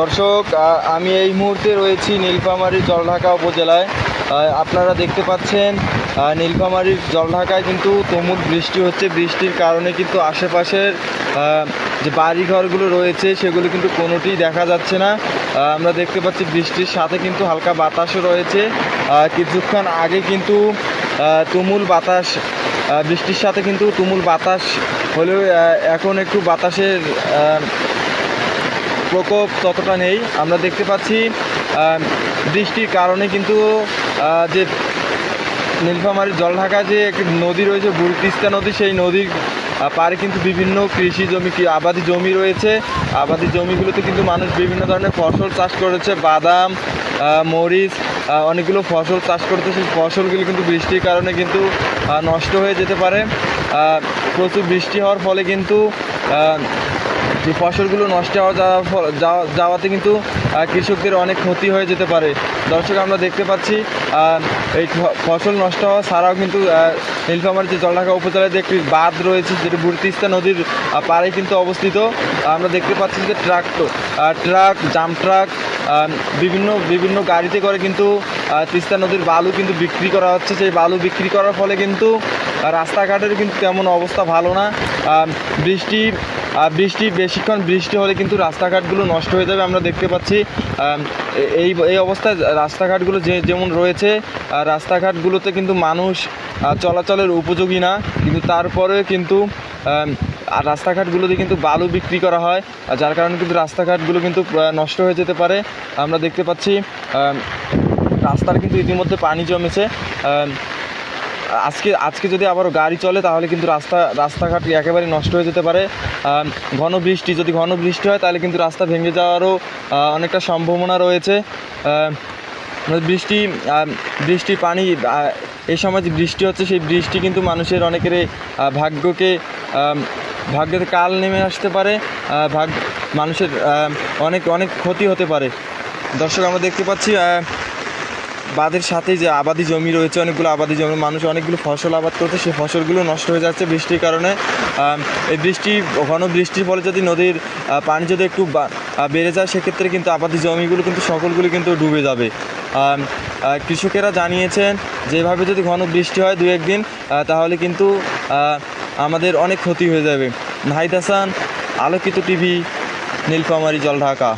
দর্শক আমি এই মুহূর্তে রয়েছি নীলফামারী জলঢাকা উপজেলায়। আপনারা দেখতে পাচ্ছেন নীলফামারীর জলঢাকায় কিন্তু তুমুল বৃষ্টি হচ্ছে। বৃষ্টির কারণে কিন্তু আশেপাশের যে বাড়িঘরগুলো রয়েছে, সেগুলো কিন্তু কোনোটিই দেখা যাচ্ছে না। আমরা দেখতে পাচ্ছি বৃষ্টির সাথে কিন্তু হালকা বাতাসও রয়েছে। কিছুক্ষণ আগে কিন্তু তুমুল বাতাস বৃষ্টির সাথে কিন্তু তুমুল বাতাস হলেও এখন একটু বাতাসের প্রকোপ ততটা নেই। আমরা দেখতে পাচ্ছি বৃষ্টির কারণে কিন্তু যে নীলফামারীর জলঢাকা যে একটি নদী রয়েছে বুড়িতিস্তা নদী, সেই নদীর পারে কিন্তু বিভিন্ন কৃষি জমি আবাদি জমি রয়েছে। আবাদি জমিগুলোতে কিন্তু মানুষ বিভিন্ন ধরনের ফসল চাষ করেছে। বাদাম মরিচ অনেকগুলো ফসল চাষ করতে সেই ফসলগুলো কিন্তু বৃষ্টির কারণে কিন্তু নষ্ট হয়ে যেতে পারে। প্রচুর বৃষ্টি হওয়ার ফলে কিন্তু যে ফসলগুলো নষ্ট হওয়া যাওয়া যাওয়াতে কিন্তু কৃষকদের অনেক ক্ষতি হয়ে যেতে পারে। দর্শক, আমরা দেখতে পাচ্ছি এই ফসল নষ্ট হওয়া ছাড়াও কিন্তু নীলফামারী যে জলঢাকা উপজেলায় যে একটি বাঁধ রয়েছে, যেটি বুড়ি তিস্তা নদীর পাড়ে কিন্তু অবস্থিত। আমরা দেখতে পাচ্ছি যে ট্রাক ট্রাক, জাম ট্রাক বিভিন্ন বিভিন্ন গাড়িতে করে কিন্তু তিস্তা নদীর বালু কিন্তু বিক্রি করা হচ্ছে। সেই বালু বিক্রি করার ফলে কিন্তু রাস্তাঘাটের কিন্তু তেমন অবস্থা ভালো না। বৃষ্টি বৃষ্টি, বেশিক্ষণ বৃষ্টি হলে কিন্তু রাস্তাঘাটগুলো নষ্ট হয়ে যাবে। আমরা দেখতে পাচ্ছি এই এই অবস্থায় রাস্তাঘাটগুলো যে যেমন রয়েছে রাস্তাঘাটগুলোতে কিন্তু মানুষ চলাচলের উপযোগী না। কিন্তু তারপরে কিন্তু আর রাস্তাঘাটগুলোতে কিন্তু বালু বিক্রি করা হয়। যার কারণে কিন্তু রাস্তাঘাটগুলো কিন্তু নষ্ট হয়ে যেতে পারে। আমরা দেখতে পাচ্ছি রাস্তার কিন্তু ইতিমধ্যে পানি জমেছে। আজকে আজকে যদি আবারও গাড়ি চলে তাহলে কিন্তু রাস্তা রাস্তাঘাট একেবারে নষ্ট হয়ে যেতে পারে। ঘন বৃষ্টি যদি ঘন বৃষ্টি হয় তাহলে কিন্তু রাস্তা ভেঙে যাওয়ারও অনেকটা সম্ভাবনা রয়েছে। আম, বৃষ্টি বৃষ্টির পানি এই সময় যে বৃষ্টি হচ্ছে সেই বৃষ্টি কিন্তু মানুষের অনেকের ভাগ্যকে আম, ভাগ্যের কাল নেমে আসতে পারে। ভাগ মানুষের অনেক অনেক ক্ষতি হতে পারে। দর্শক আমরা দেখতে পাচ্ছি বাঁধের সাথেই যে আবাদি জমি রয়েছে, অনেকগুলো আবাদি জমি মানুষ অনেকগুলো ফসল আবাদ করতে সেই ফসলগুলো নষ্ট হয়ে যাচ্ছে বৃষ্টির কারণে। এই বৃষ্টি, ঘন বৃষ্টির ফলে যদি নদীর পানি যদি একটু বেড়ে যায়, সেক্ষেত্রে কিন্তু আবাদি জমিগুলো কিন্তু সকলগুলো কিন্তু ডুবে যাবে। কৃষকেরা জানিয়েছেন, যেভাবে যদি ঘন বৃষ্টি হয় দু একদিন তাহলে কিন্তু আমাদের অনেক ক্ষতি হয়ে যাবে। নাহিদ হাসান, আলোকিত টিভি, নীলফামারী জলঢাকা